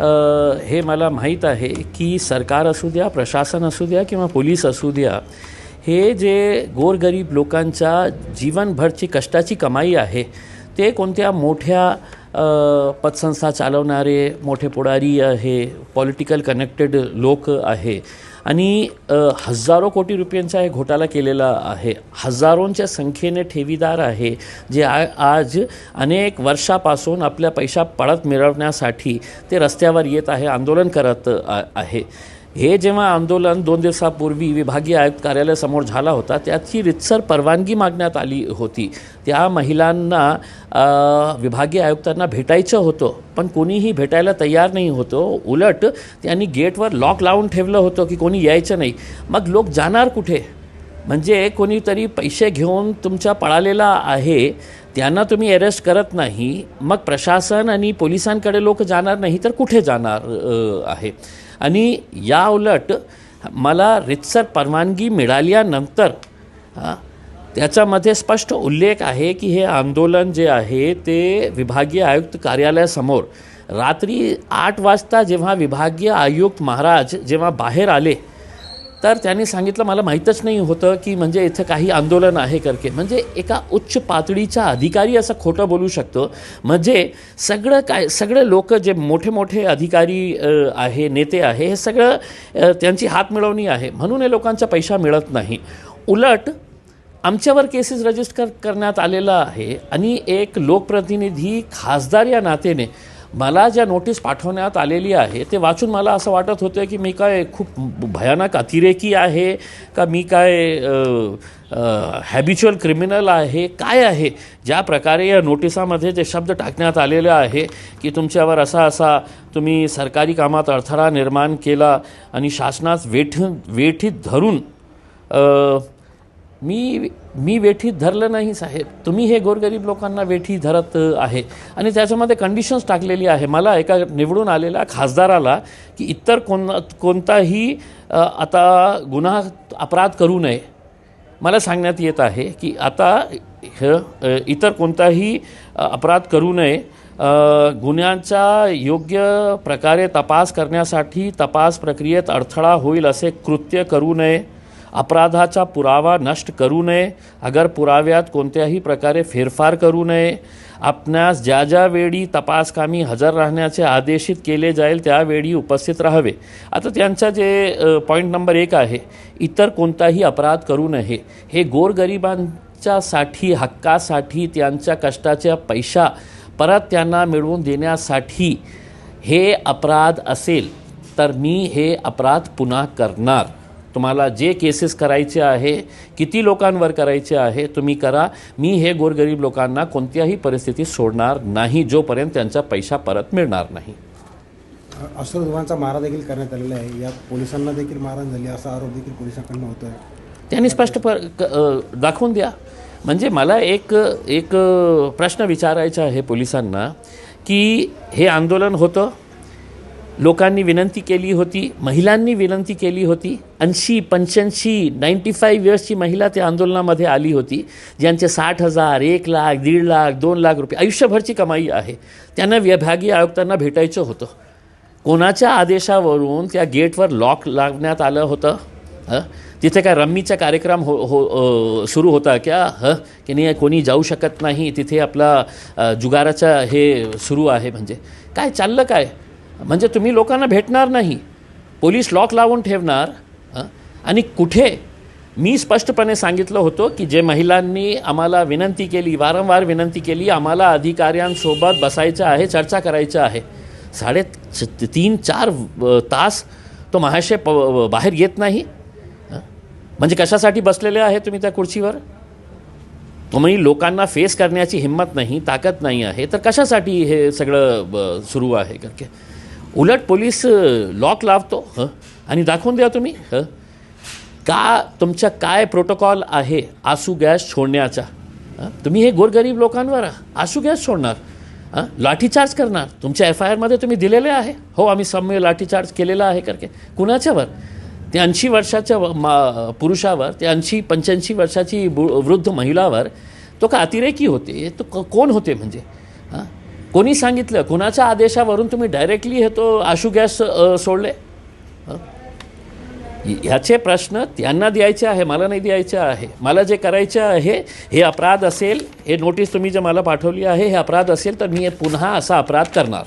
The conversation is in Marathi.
हे मला माहीत आहे की सरकार असू द्या प्रशासन असू द्या किंवा पोलीस असू द्या हे जे गोरगरीब लोकांच्या जीवनभरची कष्टाची कमाई आहे ते कोणत्या मोठ्या पतसंस्था चालवणारे मोठे पुढारी आहे पॉलिटिकल कनेक्टेड लोक आहे. आणि हजारो कोटी रुपयांचा हे घोटाळा केलेला आहे. हजारोंच्या संख्येने ठेवीदार आहे जे आ आज अनेक वर्षापासून आपल्या पैसा परत मिळवण्यासाठी ते रस्त्यावर येत आहे आंदोलन करत आ- आहे. हे जेव्हा आंदोलन दोन दिवसापूर्वी विभागीय आयुक्त कार्यालयासमोर झाला होता त्याची रितसर परवानगी मागण्यात आली होती. त्या महिलांना विभागीय आयुक्तांना भेटायचं होतं पण कोणीही भेटायला तयार नाही होतं. उलट त्यांनी गेटवर लॉक लावून ठेवलं होतं की कोणी यायचं नाही. मग लोक जाणार कुठे? म्हणजे कोणीतरी पैसे घेऊन तुमच्या पळालेला आहे त्यांना तुम्ही अरेस्ट करत नाही मग प्रशासन आणि पोलिसांकडे लोक जाणार नाही तर कुठे जाणार आहे? आणि या उलट मला रितसर परवानगी मिळाल्यानंतर हां त्याच्यामध्ये स्पष्ट उल्लेख आहे की हे आंदोलन जे आहे ते विभागीय आयुक्त कार्यालयासमोर रात्री आठ वाजता जेव्हा विभागीय आयुक्त महाराज जेव्हा बाहेर आले तर त्यांनी सांगितलं मला माहीतच नाही होतं की म्हणजे इथं काही आंदोलन आहे करके. म्हणजे एका उच्च पातळीचा अधिकारी असं खोटं बोलू शकतो. म्हणजे सगळं काय सगळे लोक जे मोठे मोठे अधिकारी आहे नेते आहे हे सगळं त्यांची हात मिळवणी आहे. म्हणून हे लोकांचा पैसा मिळत नाही. उलट आमच्यावर केसेस रजिस्टर करण्यात आलेला आहे आणि एक लोकप्रतिनिधी खासदार या नातेने मला ज्या नोटीस पाठवण्यात आलेली आहे ते वाचून मला असं वाटत होतं की मी काय खूप भयानक अतिरेकी आहे का मी काय हॅबिच्युअल क्रिमिनल आहे काय आहे? ज्या प्रकारे या नोटिसामध्ये जे शब्द टाकण्यात आलेले आहे की तुमच्यावर असा असा तुम्ही सरकारी कामात अडथळा निर्माण केला आणि शासनास वेठ वेठीत धरून मी मी वेठीत धरलं नाही साहेब. तुम्ही हे गोरगरीब लोकांना वेठी धरत आहे. आणि त्याच्यामध्ये कंडिशन्स टाकलेली आहे. मला एका निवडून आलेल्या खासदाराला की इतर कोण कोणताही आता गुन्हा अपराध करू नये. मला सांगण्यात येत आहे की आता ह इतर कोणताही अपराध करू नये. गुन्ह्यांचा योग्य प्रकारे तपास करण्यासाठी तपास प्रक्रियेत अडथळा होईल असे कृत्य करू नये. अपराधाचा पुरावा नष्ट करू नये. अगर पुराव्यात कोणत्याही प्रकारे फेरफार करू नये. आपणास ज्या ज्यावेळी तपासकामी हजर राहण्याचे आदेशित केले जाईल त्यावेळी उपस्थित राहावे. आता त्यांचा जे पॉईंट नंबर एक आहे इतर कोणताही अपराध करू नये. हे गोरगरिबांच्यासाठी हक्कासाठी त्यांच्या कष्टाच्या पैसा परत त्यांना मिळवून देण्यासाठी हे अपराध असेल तर मी हे अपराध पुन्हा करणार. तुम्हाला जे केसेस करायचे आहे किती लोकांवर करायचे आहे तुम्ही करा. मी हे गोरगरीब लोकांना कोणत्याही परिस्थितीत सोडणार नाही जोपर्यंत त्यांचा पैसा परत मिळणार नाही. अश्रुधुवांचा मारा देखील करण्यात आलेला आहे. यात पोलिसांना देखील मारहाण झाली असा आरोप देखील पोलिसांकडनं होतोय. त्यांनी स्पष्ट दाखवून द्या. म्हणजे मला एक एक प्रश्न विचारायचा आहे पोलिसांना की हे आंदोलन होतं? लोकांनी विनंती केली होती महिलांनी विनंती केली होती. ऐंशी पंच्याऐंशी नाईंटी फाईव्ह इयर्सची महिला त्या आंदोलनामध्ये आली होती ज्यांचे साठ हजार एक लाख दीड लाख दोन लाख रुपये आयुष्यभरची कमाई आहे. त्यांना विभागीय आयुक्तांना भेटायचं होतं. कोणाच्या आदेशावरून त्या गेटवर लॉक लागण्यात आलं होतं? हं? तिथे काय रम्मीचा कार्यक्रम हो हो सुरू होता क्या? हं? की नाही कोणी जाऊ शकत नाही तिथे आपला जुगाराचा हे सुरू आहे म्हणजे. काय चाललं काय? म्हणजे तुम्ही लोकांना भेटणार नाही. पोलीस लॉक लावून ठेवणार आणि कुठे? मी स्पष्टपणे सांगितलं होतं की जे महिलांनी आम्हाला विनंती केली वारंवार विनंती केली आम्हाला अधिकाऱ्यांसोबत बसायचं आहे चर्चा करायचं आहे. साडे तीन चार तास तो महाशय प बाहेर येत नाही. म्हणजे कशासाठी बसलेले आहे तुम्ही त्या खुर्चीवर? तुम्ही लोकांना फेस करण्याची हिंमत नाही ताकद नाही आहे तर कशासाठी हे सगळं ब- सुरू आहे? करके उलट पोलीस लॉक लावतो हं? आणि दाखवून द्या तुम्ही हं? का तुमचा काय प्रोटोकॉल आहे आसू गॅस सोडण्याचा तुम्ही हे गोरगरीब लोकांवर आसू गॅस सोडणार हां? लाठीचार्ज करणार. तुमच्या एफ आय आरमध्ये तुम्ही दिलेले आहे. हो आम्ही सौम्य लाठीचार्ज केलेला आहे करके. कुणाच्यावर? ते ऐंशी वर्षाच्या व- मा पुरुषावर ते ऐंशी पंच्याऐंशी वर्षाची बु वृद्ध महिलावर तो का अतिरेकी होते? तो कोण होते म्हणजे? कोणी सांगितलं? कोणाच्या आदेशावरून तुम्ही डायरेक्टली हे तो आशू गॅस सोडले? ह्याचे प्रश्न त्यांना द्यायचे आहे मला नाही द्यायचे आहे. मला जे करायचे आहे हे अपराध असेल हे नोटीस तुम्ही जे मला पाठवली आहे हे अपराध असेल तर मी पुन्हा असा अपराध करणार.